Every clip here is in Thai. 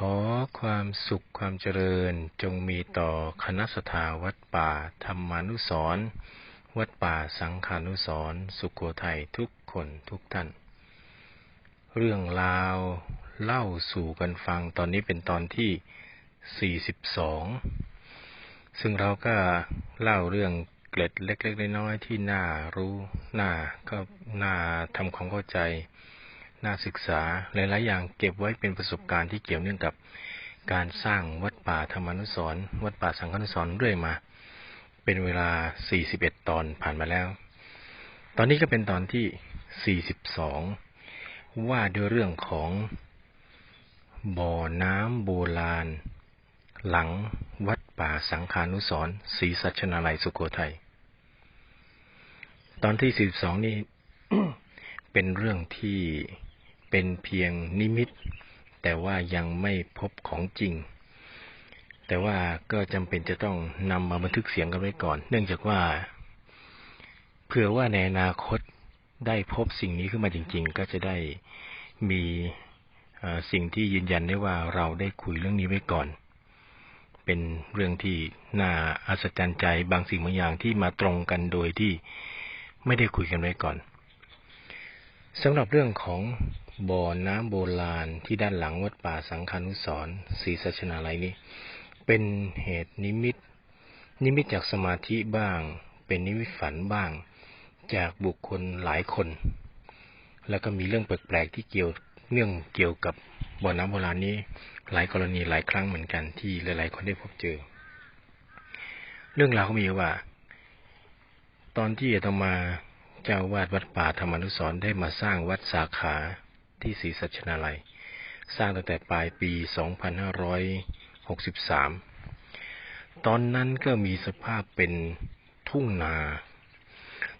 ขอความสุขความเจริญจงมีต่อคณะสถาวัดป่าธรรมานุสรณ์วัดป่าสังขานุสรณ์สุขโขทัยทุกคนทุกท่าน เรื่องราวเล่าสู่กันฟังตอนนี้เป็นตอนที่ 42 ซึ่งเราก็เล่าเรื่องเกล็ดเล็กๆน้อยๆที่น่ารู้น่าก็น่าทำความเข้าใจ น่าศึกษาหลายๆอย่างเก็บไว้เป็นประสบการณ์ที่เกี่ยวเนื่องกับการสร้างวัดป่าธรรมานุสรณ์วัดป่าสังฆานุสรเรื่อยมา เป็นเวลา 41 ตอนผ่านมาแล้ว ตอนนี้ก็เป็นตอนที่ 42 ว่าด้วยเรื่องของบ่อน้ำโบราณ หลังวัดป่าสังขานุสรศรีสัชนาลัยสุโขทัย ตอนที่ 42 นี่เป็นเรื่องที่ เป็นเพียงนิมิต แต่ว่ายังไม่พบของจริง แต่ว่าก็จำเป็นจะต้องนำมาบันทึกเสียงกันไว้ก่อน เนื่องจากว่าเผื่อว่าในอนาคตได้พบสิ่งนี้ขึ้นมาจริง ๆ ก็จะได้มีสิ่งที่ยืนยันได้ว่าเราได้คุยเรื่องนี้ไว้ก่อน เป็นเรื่องที่น่าอัศจรรย์ใจบางสิ่งบางอย่างที่มาตรงกันโดยที่ไม่ได้คุยกันไว้ก่อนสำหรับเรื่องของ บ่อน้ำโบราณที่ด้านหลังวัดป่าสังฆานุสรณ์ศรีสัชนาลัยนี้ เป็นเหตุนิมิต นิมิตจากสมาธิบ้าง เป็นนิมิตฝันบ้าง จากบุคคลหลายคน แล้วก็มีเรื่องแปลกๆที่เกี่ยวเนื่องเกี่ยวกับบ่อน้ำโบราณนี้ หลายกรณีหลายครั้งเหมือนกันที่หลายๆคนได้พบเจอ เรื่องราวก็มีว่า ตอนที่อาตมาเจ้าวาดวัดป่าธรรมนุสรได้มาสร้างวัดสาขา ที่ศรีสัชนาลัย สร้างตั้งแต่ปลายปี 2563 ตอนนั้นก็มีสภาพเป็นทุ่งนา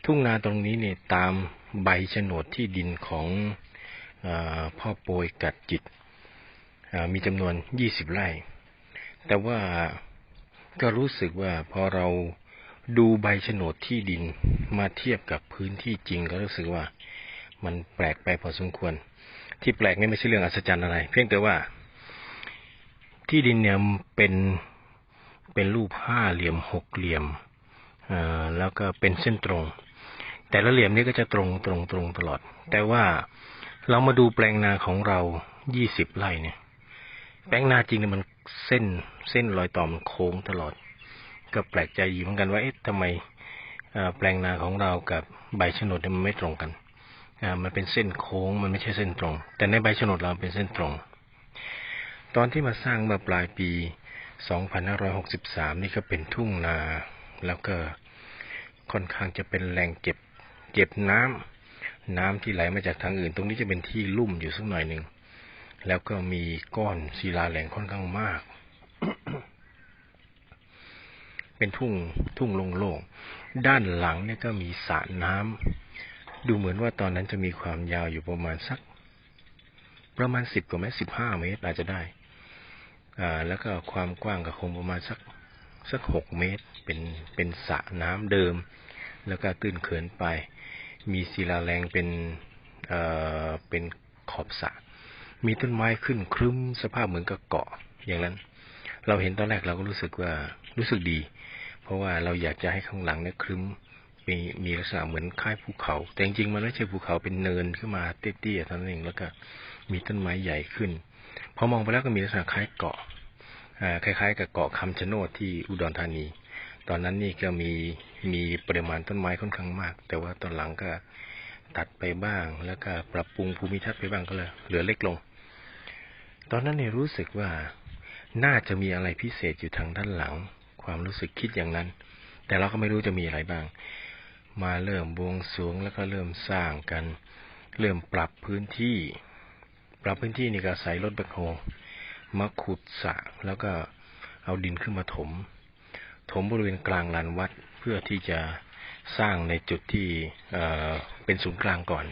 ทุ่งนาตรงนี้เนี่ยตามใบโฉนดที่ดินของอพ่อโปยกัดจิต มีจำนวน 20 ไร่ แต่ว่าก็รู้สึกว่าพอเราดูใบโฉนดที่ดินมาเทียบกับพื้นที่จริงก็รู้สึกว่า มันแปลกไปพอสมควร ที่แปลกนี่ไม่ใช่เรื่องอัศจรรย์อะไร เพียงแต่ว่า ที่ดินเนี่ยเป็นเป็นรูปห้าเหลี่ยมหกเหลี่ยมแล้วก็เป็นเส้นตรง แต่ละเหลี่ยมนี้ก็จะตรงตรงตรงตลอด แต่ว่าเรามาดูแปลงนาของเรายี่สิบไร่เนี่ย แปลงนาจริงเนี่ยมันเส้นเส้นรอยต่อมันโค้งตลอด ก็แปลกใจอยู่เหมือนกันว่าเอ๊ะทำไมแปลงนาของเรากับใบโฉนดมันไม่ตรงกัน มันเป็นเส้นโค้งมันไม่ใช่เส้นตรง แต่ในใบโฉนดเราเป็นเส้นตรง ตอนที่มาสร้างเมื่อปลายปี 2563 นี่ก็เป็นทุ่งนา แล้วก็ค่อนข้างจะเป็นแหล่งเก็บเก็บน้ำน้ำที่ไหลมาจากทางอื่น ตรงนี้จะเป็นที่ลุ่มอยู่สักหน่อยหนึ่งแล้วก็มีก้อนศิลาแหลงค่อนข้างมาก เป็นทุ่งทุ่งโล่งๆด้านหลังเนี่ยก็มีสระน้ำ ดูเหมือนว่าตอนนั้นจะมีความยาวอยู่ประมาณสัก ประมาณสิบกว่าเมตรสิบห้าเมตรอาจจะได้ อ่า แล้วก็ความกว้างก็คงประมาณสักสักหกเมตร เป็นเป็นสระน้ำเดิม แล้วก็ตื้นเขินไป มีศิลาแรงเป็นเอ่อเป็นขอบสระมีต้นไม้ขึ้นครึ้มสภาพเหมือนกับเกาะอย่างนั้น เราเห็นตอนแรกเราก็รู้สึกว่ารู้สึกดี เพราะว่าเราอยากจะให้ข้างหลังเนี่ยครึ้ม มีมีลักษณะเหมือนคล้ายภูเขา แต่จริงๆมันไม่ใช่ภูเขาเป็นเนินขึ้นมาเตี้ยๆเท่านั้นเองแล้วก็มีต้นไม้ใหญ่ขึ้นพอมองไปแล้วก็มีลักษณะคล้ายเกาะคล้าย ๆ กับเกาะคำชะโนดที่อุดรธานี ตอนนั้นนี่ก็มีมีปริมาณต้นไม้ค่อนข้างมาก แต่ว่าตอนหลังก็ตัดไปบ้าง แล้วก็ปรับปรุงภูมิทัศน์ไปบ้างก็เลยเหลือเล็กลง ตอนนั้นเนี่ยรู้สึกว่าน่าจะมีอะไรพิเศษอยู่ทางด้านหลัง ความรู้สึกคิดอย่างนั้น แต่เราก็ไม่รู้จะมีอะไรบ้าง มาเริ่มบวงสรวงแล้วก็เริ่มสร้างกัน เริ่มปรับพื้นที่ ปรับพื้นที่นี่ก็ใส่รถแบคโฮมาขุดสระแล้วก็เอาดินขึ้นมาถม ถมบริเวณกลางลานวัดเพื่อที่จะสร้างในจุดที่เเป็นศูนย์กลางก่อน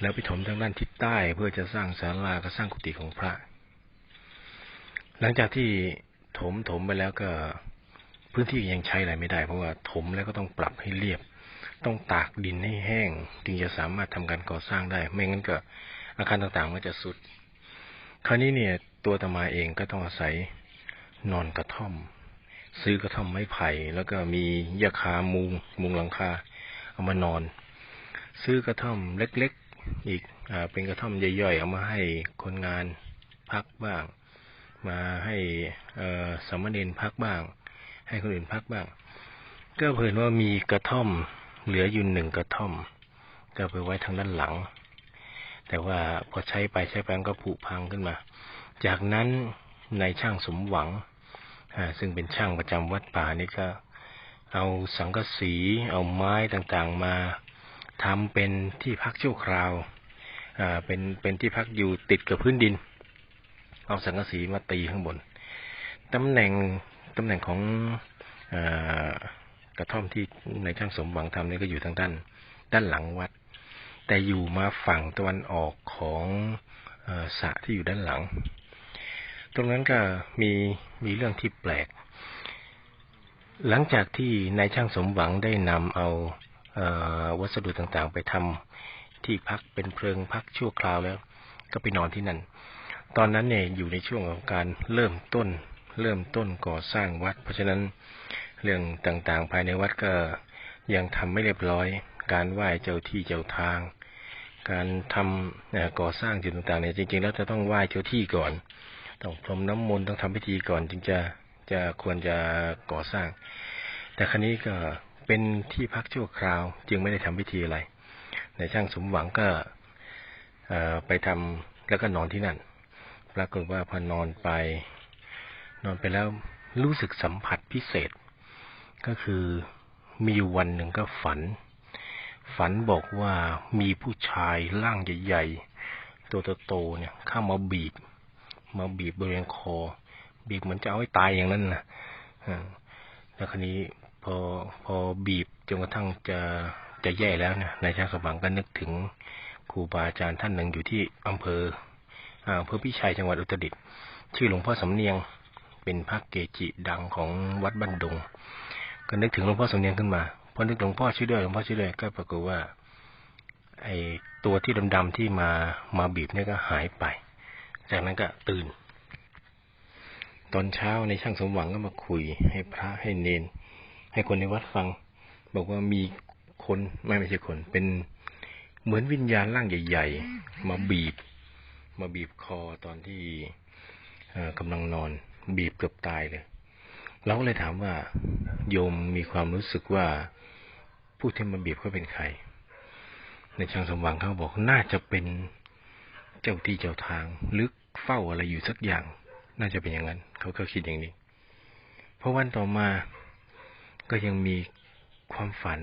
แล้วไปถมทางด้านทิศใต้เพื่อจะสร้างศาลาก็สร้างกุฏิของพระ หลังจากที่ถมถมไปแล้วก็พื้นที่ยังใช้อะไรไม่ได้ เพราะว่าถมแล้วก็ต้องปรับให้เรียบ ต้องตากดินให้แห้งจึงจะสามารถทำการก่อสร้างได้ ไม่งั้นก็อาคารต่างๆมันจะสุด คราวนี้เนี่ย ตัวตมาเองก็ต้องอาศัยนอนกระท่อม ซื้อกระท่อมไม้ไผ่ แล้วก็มียาคามุงมุงหลังคา เอามานอน ซื้อกระท่อมเล็กๆอีกอเป็นกระท่อมย่อยๆเอามาให้คนงานพักบ้าง มาให้สมณเณรพักบ้าง ให้คนอื่นพักบ้าง ก็เห็นว่ามีกระท่อม เหลืออยู่หนึ่งกระท่อม ก็ไปไว้ทางด้านหลัง แต่ว่าพอใช้ไปใช้ไปก็ผุพังขึ้นมา จากนั้นในช่างสมหวังซึ่งเป็นช่างประจำวัดป่านี่ก็ เอาสังกะสี เอาไม้ต่างๆมาทำเป็นที่พักชั่วคราวเป็นเป็นที่พักอยู่ติดกับพื้นดิน เอาสังกะสีมาตีข้างบนตำแหน่งตำแหน่งของ กระท่อมที่ในช่างสมหวังทำนี่ก็อยู่ทางด้านด้านหลังวัด แต่อยู่มาฝั่งตะวันออกของสระที่อยู่ด้านหลัง ตรงนั้นก็มีมีเรื่องที่แปลก หลังจากที่นายช่างสมหวังได้นำเอาวัสดุต่างๆ ไปทำที่พักเป็นเพลิงพักชั่วคราวแล้ว ก็ไปนอนที่นั่น ตอนนั้นเนี่ยอยู่ในช่วงของการเริ่มต้น เริ่มต้นก่อสร้างวัด เพราะฉะนั้น เรื่องต่างๆ ภายในวัดก็ยังทำไม่เรียบร้อย การไหว้เจ้าที่เจ้าทาง การทำก่อสร้างจุดต่างๆเนี่ยจริงๆ แล้วจะต้องไหว้เจ้าที่ก่อน ต้องพรมน้ำมนต์ต้องทำพิธีก่อนจึงจะจะควรจะก่อสร้าง แต่ครั้นี้ก็เป็นที่พักชั่วคราว จึงไม่ได้ทำพิธีอะไร ในช่างสมหวังก็ไปทำแล้วก็นอนที่นั่น ปรากฏว่าพอนอนไป นอนไปแล้วรู้สึกสัมผัสพิเศษ ก็คือมีวันหนึ่งก็ฝัน ฝันบอกว่ามีผู้ชายร่างใหญ่ๆ ตัวโตๆเนี่ยเข้ามาบีบ มาบีบบริเวณคอ บีบเหมือนจะเอาให้ตายอย่างนั้นนะแล้วครนี้พอพอบีบจนกระทั่งจะจะแย่แล้วเนี่ยนายช่างสมบังก็นึกถึงครูบาอาจารย์ท่านหนึ่งอยู่ที่อำเภออำเภอพิชัยจังหวัดอุตรดิตถ์ชื่อหลวงพ่อสำเนียงเป็นพระเกจิดังของวัดบันดง ก็นึกถึงหลวงพ่อสมเนียงขึ้นมาพอนึกหลวงพ่อช่วยด้วยหลวงพ่อช่วยด้วยก็ปรากฏว่า ไอ้ตัวที่ดำๆที่มามาบีบเนี่ยก็หายไป จากนั้นก็ตื่น ตอนเช้าในช่างสมหวังก็มาคุย ให้พระให้เนน ให้คนในวัดฟัง บอกว่ามีคนไม่ไม่ใช่คน เป็นเหมือนวิญญาณร่างใหญ่ ๆ มาบีบ มาบีบคอตอนที่กำลังนอน บีบเกือบตายเลย เราก็เลยถามว่า โยมมีความรู้สึกว่าผู้ที่มาบีบเขาเป็นใคร ในช่างสมหวังเขาบอกน่าจะเป็นเจ้าที่เจ้าทางลึกเฝ้าอะไรอยู่สักอย่าง น่าจะเป็นอย่างนั้น เขาก็คิดอย่างนี้เพราะวันต่อมาก็ยังมีความฝัน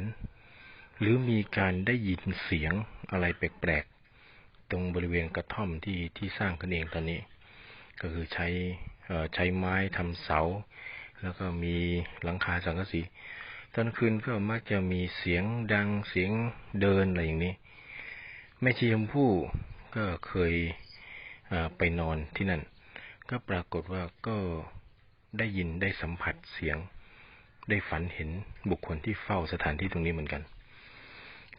หรือมีการได้ยินเสียงอะไรแปลกๆ ตรงบริเวณกระท่อมที่ที่สร้างกันเองตอนนี้ ก็คือใช้ใช้ไม้ทำเสา แล้วก็มีหลังคาสังกะสีตอนคืนก็มักจะมีเสียงดังเสียงเดินอะไรอย่างนี้แม่ชีชมพู่ก็เคยไปนอนที่นั่น ก็ปรากฏว่าก็ได้ยินได้สัมผัสเสียง ได้ฝันเห็นบุคคลที่เฝ้าสถานที่ตรงนี้เหมือนกัน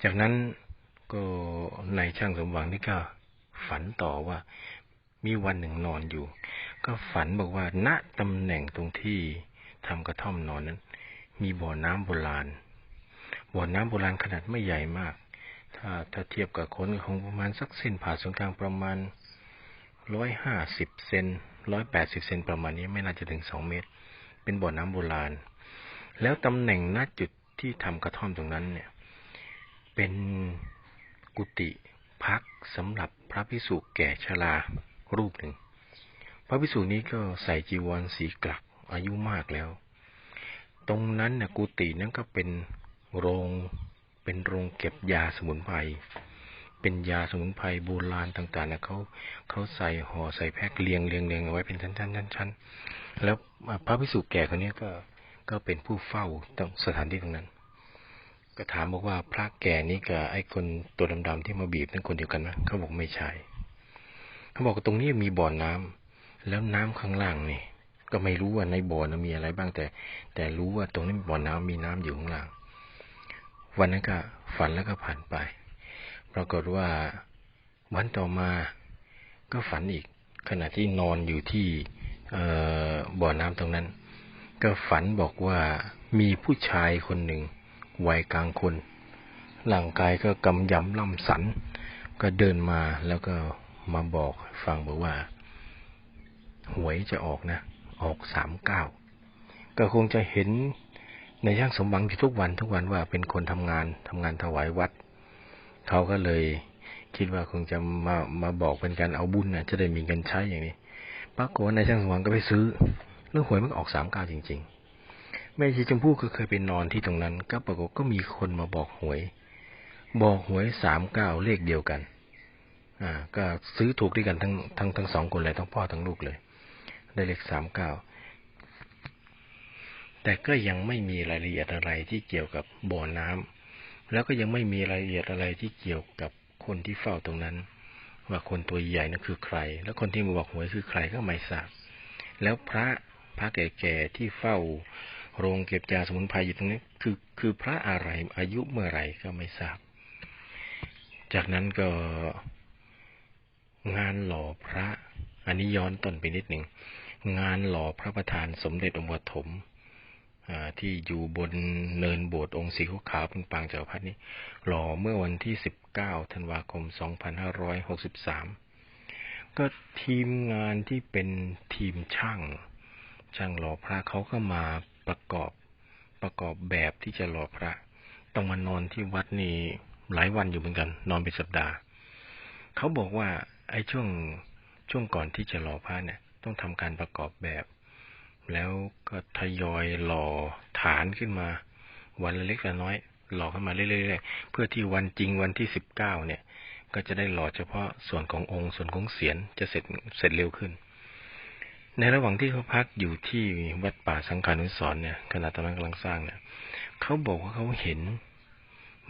จากนั้นก็ในช่างสมหวังนี่ก็ฝันต่อว่ามีวันหนึ่งนอนอยู่ ก็ฝันบอกว่าณตำแหน่งตรงที่ทำกระท่อมนอนนั้น มีบ่อน้ำโบราณ บ่อน้ำโบราณขนาดไม่ใหญ่มาก ถ้าถ้าเทียบกับคนของประมาณสักเส้นผ่าศูนย์กลางประมาณร้อยห้าสิบเซนร้อยแปดสิบเซนประมาณนี้ไม่น่าจะถึงสองเมตร เป็นบ่อน้ำโบราณ แล้วตำแหน่งณจุดที่ทำกระท่อมตรงนั้นเนี่ย เป็นกุฏิพักสำหรับพระพิสุแก่ชรารูปหนึ่ง พระพิสุนี้ก็ใส่จีวรสีกลักอายุมากแล้ว ตรงนั้นนะกุฏินั้นก็เป็นโรงเป็นโรงเก็บยาสมุนไพรเป็นยาสมุนไพรโบราณต่างๆนะเขาเขาใส่ห่อใส่แพ็คเรียงเรียงเรียงเอาไว้เป็นชั้นชั้นชั้นชั้นแล้วพระพิสุแก่คนนี้ก็ก็เป็นผู้เฝ้าตรงสถานที่ตรงนั้น ก็ถามบอกว่าพระแก่นี้กับไอ้คนตัวดำๆที่มาบีบนั่นคนเดียวกันไหมเขาบอกไม่ใช่เขาบอกตรงนี้มีบ่อน้ำ แล้วน้ำข้างล่างนี่ก็ไม่รู้ว่าในบ่อนะมีอะไรบ้างแต่ แต่รู้ว่าตรงนี้บ่อน้ำมีน้ำอยู่ข้างล่าง วันนั้นก็ฝันแล้วก็ผ่านไป ปรากฏว่าวันต่อมาก็ฝันอีก ขณะที่นอนอยู่ที่บ่อน้ำตรงนั้น ก็ฝันบอกว่ามีผู้ชายคนหนึ่งวัยกลางคนร่างกายก็กำยำล่ำสัน ก็เดินมาแล้วก็มาบอกฟังบอกว่า หวยจะออกนะ ออกสามเก้าก็คงจะเห็นในช่างสมหวังทุกวันทุกวันว่าเป็นคนทำงานทำงานถวายวัด เขาก็เลยคิดว่าคงจะมามาบอกเป็นการเอาบุญนะจะได้มีเงินใช้อย่างนี้ปรากฏในช่างสมหวังก็ไปซื้อเรื่องหวยมันออกสามเก้าจริง ๆ แม่ชีชมพู่ก็เคยไปนอนที่ตรงนั้น ก็ปรากฏก็มีคนมาบอกหวย บอกหวยสามเก้าเลขเดียวกัน อ่า ก็ซื้อถูกด้วยกันทั้งทั้งทั้งสองคนเลยทั้งพ่อทั้งลูกเลย ได้เลขสามเก้าแต่ก็ยังไม่มีรายละเอียดอะไรที่เกี่ยวกับบ่อน้ำแล้วก็ยังไม่มีรายละเอียดอะไรที่เกี่ยวกับคนที่เฝ้าตรงนั้น ว่าคนตัวใหญ่นั้นคือใคร แล้วคนที่มาบอกหวยคือใครก็ไม่ทราบ แล้วพระพระแก่ๆที่เฝ้า โรงเก็บยาสมุนไพรอยู่ตรงนี้คือคือพระอะไรอายุเมื่อไหร่ก็ไม่ทราบ จากนั้นก็งานหล่อพระ อันนี้ย้อนต้นไปนิดหนึ่ง งานหล่อพระประธานสมเด็จองค์ปฐมที่อยู่บนเนินโบสถ์องค์สีขาวพึงปางจักรพรรดินี้ หล่อเมื่อวันที่ 19 ธันวาคม 2563 ก็ทีมงานที่เป็นทีมช่าง ช่างหล่อพระเขาก็มาประกอบประกอบแบบที่จะหล่อพระ ต้องมานอนที่วัดนี่หลายวันอยู่เหมือนกัน นอนเป็นสัปดาห์ เขาบอกว่าไอ้ช่วงช่วงก่อนที่จะหล่อพระเนี่ย ต้องทำการประกอบแบบ แล้วก็ทยอยหล่อฐานขึ้นมา วันละเล็กละน้อย หล่อขึ้นมาเรื่อยๆเพื่อที่วันจริงวันที่สิบเก้าเนี่ย ก็จะได้หล่อเฉพาะส่วนขององค์ส่วนของเสียนจะเสร็จเสร็จเร็วขึ้น ในระหว่างที่เขาพักอยู่ที่วัดป่าสังขานุสรเนี่ยขณะตอนนั้นกำลังสร้างเนี่ยเขาบอกว่าเขาเห็น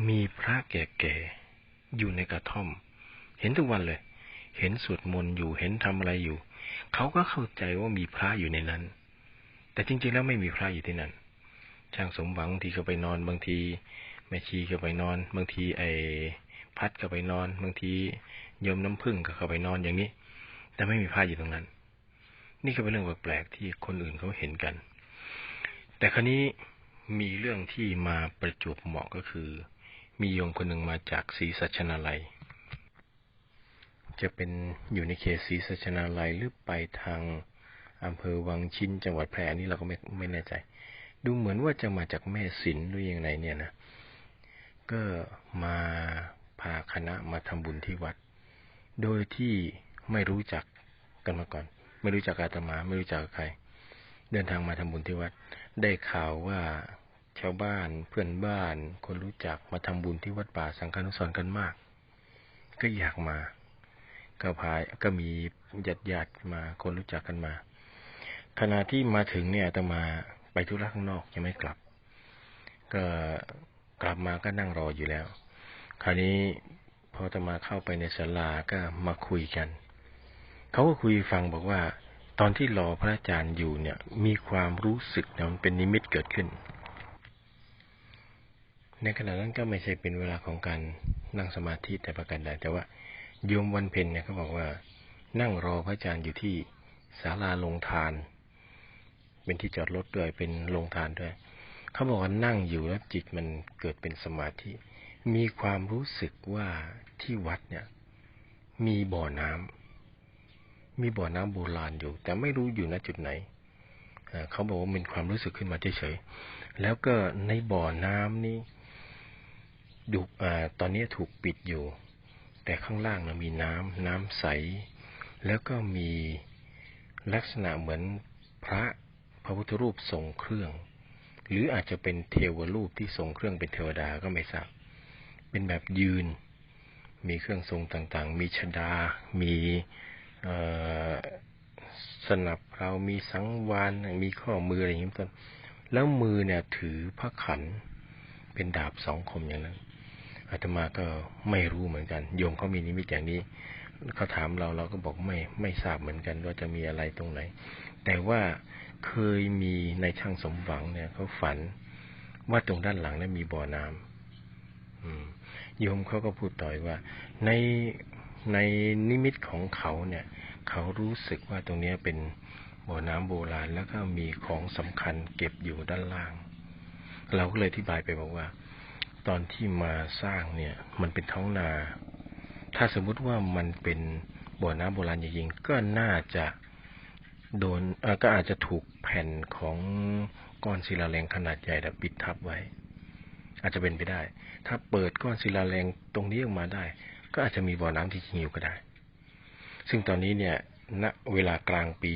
มีพระแก่ๆอยู่ในกระท่อม เห็นทุกวันเลย เห็นสวดมนต์อยู่เห็นทำอะไรอยู่ เขาก็เข้าใจว่ามีพระอยู่ในนั้น แต่จริง ๆ แล้วไม่มีพระอยู่ที่นั่น ช่างสมหวังบางทีก็ไปนอนบางที แม่ชีก็ไปนอน บางทีไอ้พัดก็ไปนอน บางทีโยมน้ำพึ่งก็เข้าไปนอนอย่างนี้ แต่ไม่มีพระอยู่ตรงนั้น นี่ก็เป็นเรื่องแปลกๆที่คนอื่นเขาเห็นกัน แต่ครนี้มีเรื่องที่มาประจวบเหมาะก็คือ มีโยมคนหนึ่งมาจากศรีสัชนาลัย จะเป็นอยู่ในเขตศรีสัชนาลัยหรือไปทางอำเภอวังชินจังหวัดแพร่นี่เราก็ไม่ไม่แน่ใจ ดูเหมือนว่าจะมาจากแม่สินหรือยังไงเนี่ยนะ ก็มาพาคณะมาทำบุญที่วัด โดยที่ไม่รู้จักกันมาก่อน ไม่รู้จักอาตมาไม่รู้จักใคร เดินทางมาทำบุญที่วัด ได้ข่าวว่าชาวบ้านเพื่อนบ้าน คนรู้จักมาทำบุญที่วัดป่าสังฆานุสรกันมาก ก็อยากมา ก็พายก็มีญาติญาติมาคนรู้จักกันมา ขณะที่มาถึงเนี่ยตมาไปธุระข้างนอกยังไม่กลับ ก็กลับมาก็นั่งรออยู่แล้ว คราวนี้พอตมาเข้าไปในศาลาก็มาคุยกันเขาก็คุยฟังบอกว่า ตอนที่รอพระอาจารย์อยู่เนี่ย มีความรู้สึกนะมันเป็นนิมิตเกิดขึ้น ในขณะนั้นก็ไม่ใช่เป็นเวลาของการนั่งสมาธิแต่ประการใดแต่ว่า โยมวันเพ็ญเนี่ยเขาบอกว่า นั่งรอพระอาจารย์อยู่ที่ศาลาลงทาน เป็นที่จอดรถด้วยเป็นโรงทานด้วย เขาบอกว่านั่งอยู่แล้วจิตมันเกิดเป็นสมาธิ มีความรู้สึกว่าที่วัดเนี่ย มีบ่อน้ำมีบ่อน้ำโบราณอยู่ แต่ไม่รู้อยู่ณจุดไหนเขาบอกว่าเป็นความรู้สึกขึ้นมาเฉยๆ แล้วก็ในบ่อน้ำนี้ดูตอนนี้ถูกปิดอยู่ แต่ข้างล่างนะมีน้ำน้ำใส แล้วก็มีลักษณะเหมือนพระพระพุทธรูปทรงเครื่อง หรืออาจจะเป็นเทวรูปที่ทรงเครื่องเป็นเทวดาก็ไม่ทราบเป็นแบบยืน มีเครื่องทรงต่างๆ มีชดา มีสนับเรามีสังวานมีข้อมืออะไรอย่างนี้ต้นแล้วมือเนี่ยถือพระขันเป็นดาบสองคมอย่างนั้น อาตมาก็ไม่รู้เหมือนกัน โยมเขามีนิมิตอย่างนี้เขาถามเราเราก็บอกไม่ไม่ทราบเหมือนกันว่าจะมีอะไรตรงไหน แต่ว่าเคยมีในช่างสมหวังเนี่ยเขาฝันว่าตรงด้านหลังนั้นมีบ่อน้ำโยมเขาก็พูดต่อยว่า ในในนิมิตของเขาเนี่ย เขารู้สึกว่าตรงเนี้ยเป็นบ่อน้ำโบราณแล้วก็มีของสำคัญเก็บอยู่ด้านล่าง เราก็เลยอธิบายไปบอกว่า ตอนที่มาสร้างเนี่ย มันเป็นท้องนา ถ้าสมมุติว่ามันเป็นบ่อน้ำโบราณจริงๆก็น่าจะโดนก็อาจจะถูกแผ่นของก้อนศิลาแรงขนาดใหญ่น่ะปิดทับไว้ อาจจะเป็นไปได้ ถ้าเปิดก้อนศิลาแรงตรงนี้ออกมาได้ ก็อาจจะมีบ่อน้ำที่จริงอยู่ก็ได้ ซึ่งตอนนี้เนี่ยณเวลากลางปี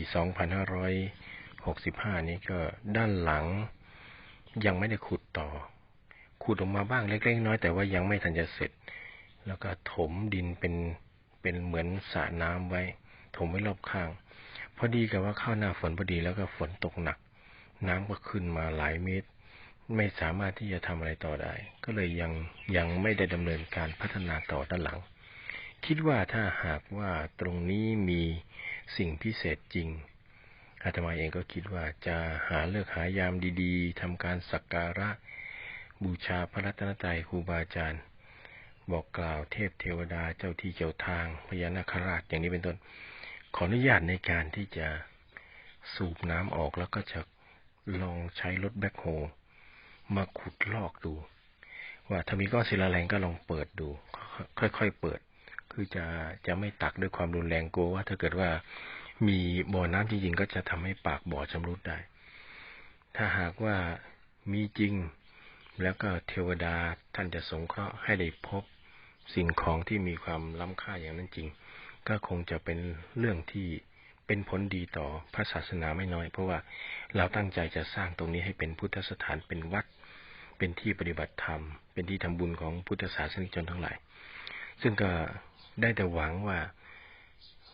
2565 นี้ก็ด้านหลังยังไม่ได้ขุดต่อ ขุดออกมาบ้างเล็กๆน้อยแต่ว่ายังไม่ทันจะเสร็จ แล้วก็ถมดินเป็นเป็นเหมือนสระน้ำไว้ ถมไว้รอบข้าง พอดีกับว่าเข้าหน้าฝนพอดีแล้วก็ฝนตกหนัก น้ำก็ขึ้นมาหลายเมตร ไม่สามารถที่จะทำอะไรต่อได้ ก็เลยยังยังไม่ได้ดำเนินการพัฒนาต่อด้านหลัง คิดว่าถ้าหากว่าตรงนี้มีสิ่งพิเศษจริงอาตมาเองก็คิดว่าจะหาเลือกหายามดี ๆทำการสักการะ บูชาพระรัตนตรัยครูบาอาจารย์ บอกกล่าวเทพเทวดาเจ้าที่เจ้าทางพญานาคราชอย่างนี้เป็นต้น ขออนุญาตในการที่จะสูบน้ำออกแล้วก็จะลองใช้รถแบ็คโฮมาขุดลอกดู ว่าถ้ามีก้อนศิลาแรงก็ลองเปิดดู ค่อยๆเปิด คือจะจะไม่ตักด้วยความรุนแรงกลัวว่าถ้าเกิดว่ามีบ่อน้ำจริงๆก็จะทำให้ปากบ่อชำรุดได้ ถ้าหากว่ามีจริง แล้วก็เทวดาท่านจะสงเคราะห์ให้ได้พบสิ่งของที่มีความล้ำค่าอย่างนั้นจริง ก็คงจะเป็นเรื่องที่เป็นผลดีต่อพระศาสนาไม่น้อย เพราะว่าเราตั้งใจจะสร้างตรงนี้ให้เป็นพุทธสถานเป็นวัด เป็นที่ปฏิบัติธรรม เป็นที่ทำบุญของพุทธศาสนิกชนทั้งหลาย ซึ่งก็ได้แต่หวังว่า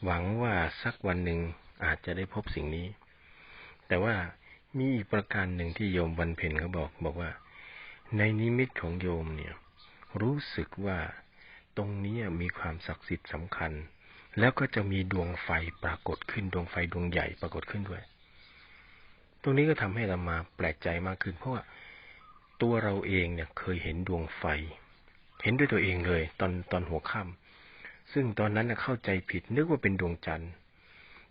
หวังว่าสักวันหนึ่งอาจจะได้พบสิ่งนี้ แต่ว่ามีอีกประการหนึ่งที่โยมวันเพ็ญเขาบอกบอกว่า ในนิมิตของโยมเนี่ย รู้สึกว่าตรงนี้มีความศักดิ์สิทธิ์สำคัญ แล้วก็จะมีดวงไฟปรากฏขึ้นดวงไฟดวงใหญ่ปรากฏขึ้นด้วย ตรงนี้ก็ทำให้เรามาแปลกใจมากขึ้น เพราะว่าตัวเราเองเนี่ยเคยเห็นดวงไฟ เห็นด้วยตัวเองเลย ตอนตอนหัวค่ำซึ่งตอนนั้นเข้าใจผิดนึกว่าเป็นดวงจันทร์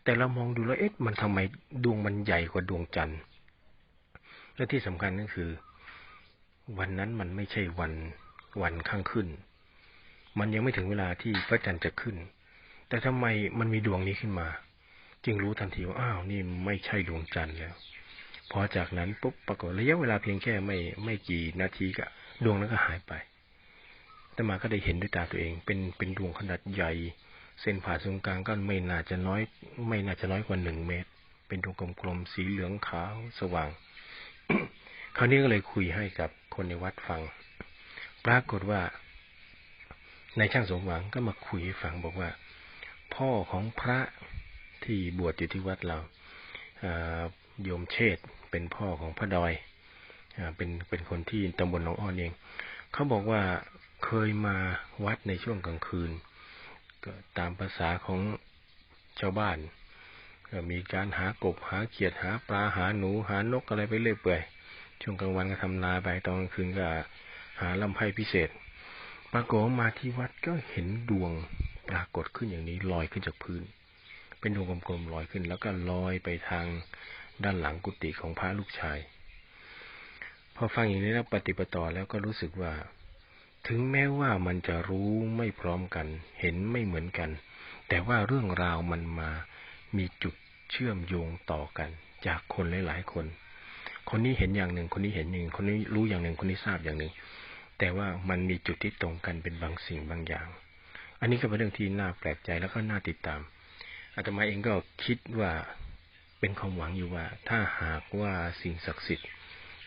แต่เรามองดูแล้วเอ๊ะมันทำไมดวงมันใหญ่กว่าดวงจันทร์และที่สำคัญก็คือ วันนั้นมันไม่ใช่วันวันข้างขึ้น มันยังไม่ถึงเวลาที่พระจันทร์จะขึ้น แต่ทำไมมันมีดวงนี้ขึ้นมา จึงรู้ทันทีว่าอ้าวนี่ไม่ใช่ดวงจันทร์แล้ว พอจากนั้นปุ๊บปรากฏระยะเวลาเพียงแค่ไม่ไม่กี่นาทีก็ดวงนั้นก็หายไปแต่มาก็ได้เห็นด้วยตาตัวเอง เป็นเป็นดวงขนาดใหญ่ เส้นผ่าศูนย์กลางก็ไม่น่าจะน้อย ไม่น่าจะน้อยกว่าหนึ่งเมตร เป็นดวงกลมๆสีเหลืองขาวสว่าง คราวนี้ก็เลยคุยให้กับ คนในวัดฟัง ปรากฏว่าในช่างสมหวังก็มาคุยฟังบอกว่า พ่อของพระที่บวชอยู่ที่วัดเราโยมเชษเป็นพ่อของพระดอยเป็นเป็นคนที่ตำบลหนองอ้อนเองเขาบอกว่าเคยมาวัดในช่วงกลางคืน ก็ตามภาษาของชาวบ้านก็มีการหากบหาเขียดหาปลาหาหนูหานกอะไรไปเรื่อยเปื่อย ช่วงกลางวันก็ทำนาไปตอนกลางคืนก็หาลำไพ่พิเศษ ปรากฏมาที่วัดก็เห็นดวงปรากฏขึ้นอย่างนี้ลอยขึ้นจากพื้น เป็นดวงกลมๆลอยขึ้น แล้วก็ลอยไปทางด้านหลังกุฏิของพระลูกชาย พอฟังอย่างนี้แล้วปฏิปต่อแล้วก็รู้สึกว่า ถึงแม้ว่ามันจะรู้ไม่พร้อมกัน เห็นไม่เหมือนกัน แต่ว่าเรื่องราวมันมามีจุดเชื่อมโยงต่อกัน จากคนหลายๆคน คนนี้เห็นอย่างหนึ่ง คนนี้เห็นหนึ่ง คนนี้รู้อย่างหนึ่ง คนนี้ทราบอย่างหนึ่ง แต่ว่ามันมีจุดที่ตรงกันเป็นบางสิ่งบางอย่าง อันนี้ก็เป็นเรื่องที่น่าแปลกใจแล้วก็น่าติดตามอาตมาเองก็คิดว่าเป็นความหวังอยู่ว่า ถ้าหากว่าสิ่งศักดิ์สิทธิ์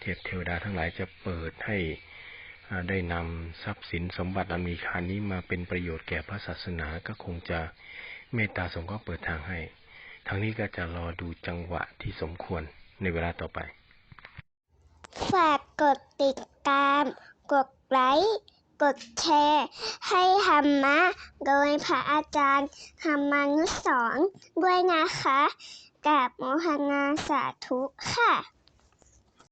เทพเทวดาทั้งหลายจะเปิดให้ได้นำทรัพย์สินสมบัติอันมีค่านี้มาเป็นประโยชน์แก่พระศาสนาก็คงจะเมตตาสงเคราะห์เปิดทางให้ ทั้งนี้ก็จะรอดูจังหวะที่สมควรในเวลาต่อไป ฝากกดติดตาม กดไลค์ กดแชร์ ให้ธรรมะ โดยพระอาจารย์ธรรมานุสรณ์ด้วยนะคะกับโมหนาสาธุค่ะ